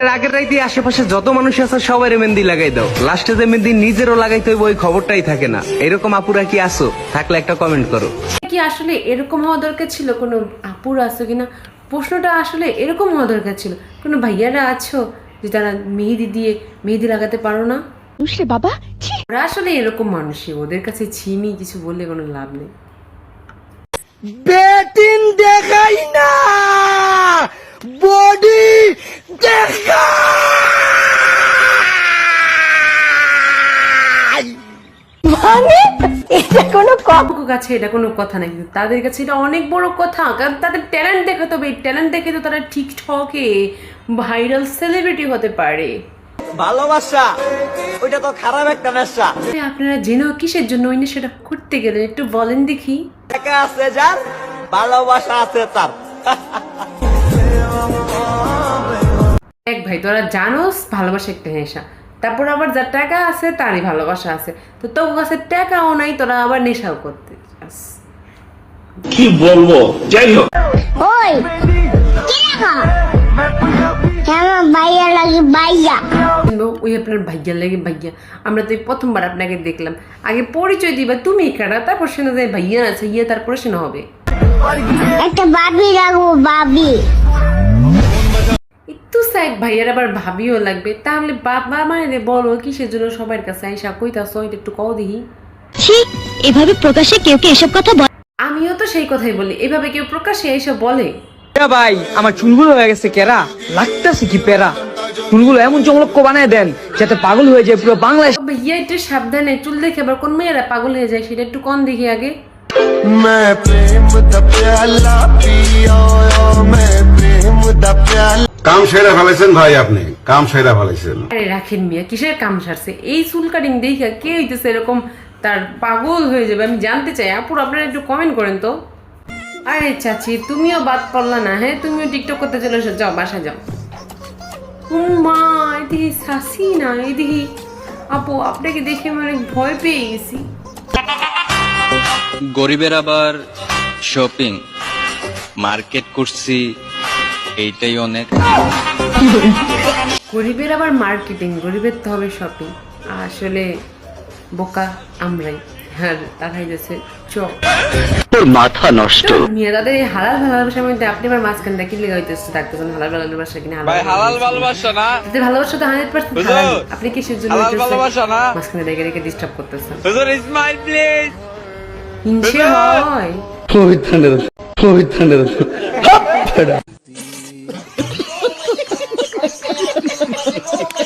আগের রাইতে আশেপাশে যত মানুষ আছে সবাই মেহেন্দি লাগাই দাও। লাস্টে যে মেহেন্দি নিজেরও লাগাইতে হইব ওই খবরটাই থাকে না। এরকম আপুরা কি আসো থাকলে একটা কমেন্ট করো। কি আসলে এরকম হওয়া দরকার ছিল? কোনো আপুর আছো কিনা? প্রশ্নটা আসলে এরকম হওয়া দরকার ছিল। কোনো ভাইয়ারা আছো যে তারা মেহেদি দিয়ে মেহেদি লাগাতে পারো না? বুঝলে বাবা? ওরা আসলে এরকম মানুষই। ওদের কাছে ছিমি কিছু বললে কোনো লাভ নেই। বেটিন দেখাই না! বডি মানে? এটা কোনো আপুর কাছে এটা কোনো কথা না কিন্তু তাদের কাছে এটা অনেক বড় কথা। কারণ তাদের ট্যালেন্ট দেখাতে হবে ট্যালেন্ট দেখে তো তারা টিকটকে ভাইরাল সেলিব্রিটি হতে পারে। ভালোবাসা ওইটা তো খারাপ একটা নেশা। আপনারা জেনেও কিসের জন্য ওই সেটা করতে গেলেন? একটু বলেন দেখি। টাকা আছে যার ভালোবাসা আছে তার। এক ভাই তোরা জানোস ভালোবাসা একটা নেশা। তারপর আবার যার টাকা আছে তারই ভালোবাসা আছে। তো তোর কাছে টাকাও নাই তোরা আবার নেশাও করতে কি বলব? যাই হোক। ওই কে লাগে ওই আপনার ভাগ্যা আমরা তো প্রথমবার আপনাকে দেখলাম। আগে পরিচয় দিবা তুমি কারা? তারপর শোনা যায় ভাইয়া আছে ইয়ে তারপরে শোনা হবে। একটা বাবি রাখব বাবি। একটু সাইড ভাইয়ার আবার ভাবিও লাগবে তাহলে বাবা মায়ের বলো কিসের জন্য সবার কাছে আইসা কইতাছ এটা একটু কও দেখি ছি এভাবে প্রকাশ্যে কেউ কে এসব কথা বলে আমিও তো সেই কথাই বলি এভাবে কেউ প্রকাশ্যে এইসব বলে এ ভাই আমার চুলগুলো হয়ে গেছে কেরা লাগতেছে কি পেরা চুলগুলো এমন চমলক্ষ বানায় দেন যাতে পাগল হয়ে যায় পুরো বাংলাদেশ ভাইয়া একটু সাবধানে চুল দেখে আবার কোন মেয়েরা পাগল হয়ে যায় সেটা একটু কম দেখি আগে मैं प्रेम दा प्याला पिया मैं प्रेम दा प्याला কাম সেরা ফেলেছেন ভাই আপনি কাম সেরা ফেলেছেন। আরে রাখেন মিয়া কিসের কাম সারছে? এই চুল কাটিং দেখে কে হইতেছে এরকম তার পাগল হয়ে যাবে? আমি জানতে চাই আপুর আপনারা একটু কমেন্ট করেন তো। আরে চাচি তুমিও বাদ পড়লা না হ্যাঁ? তুমিও টিকটক করতে চলে এসো যাও বাসা যাও। মা এদিকে শাসি না এদিকে। আপু আপনাকে দেখে আমি অনেক ভয় পেয়ে গেছি। গরিবের আবার শপিং মার্কেট করছি এইটাই অনেক। গরিবের আবার মার্কেটিং গরিবের তো হবে শপিং আসলে বোকা আমরাই আর তারাই যাচ্ছে চক তোর মাথা নষ্ট। মিয়া দাদের এই হালাল ভালোবাসার মধ্যে আপনি আবার মাঝখান দিয়ে কি লেগে হইতেছে? ডাকতেছেন হালাল ভালোবাসা কিনা হালাল হালাল ভালোবাসা না। ভালোবাসা তো হালাল। আপনি কিসের জন্য হালাল ভালোবাসা না। মাঝখানে রেখে রেখে ডিস্টার্ব করতেছেন। হুজুর ইসমাইল প্লিজ হিংসে হয়। পবিত্র পবিত্র oh my God.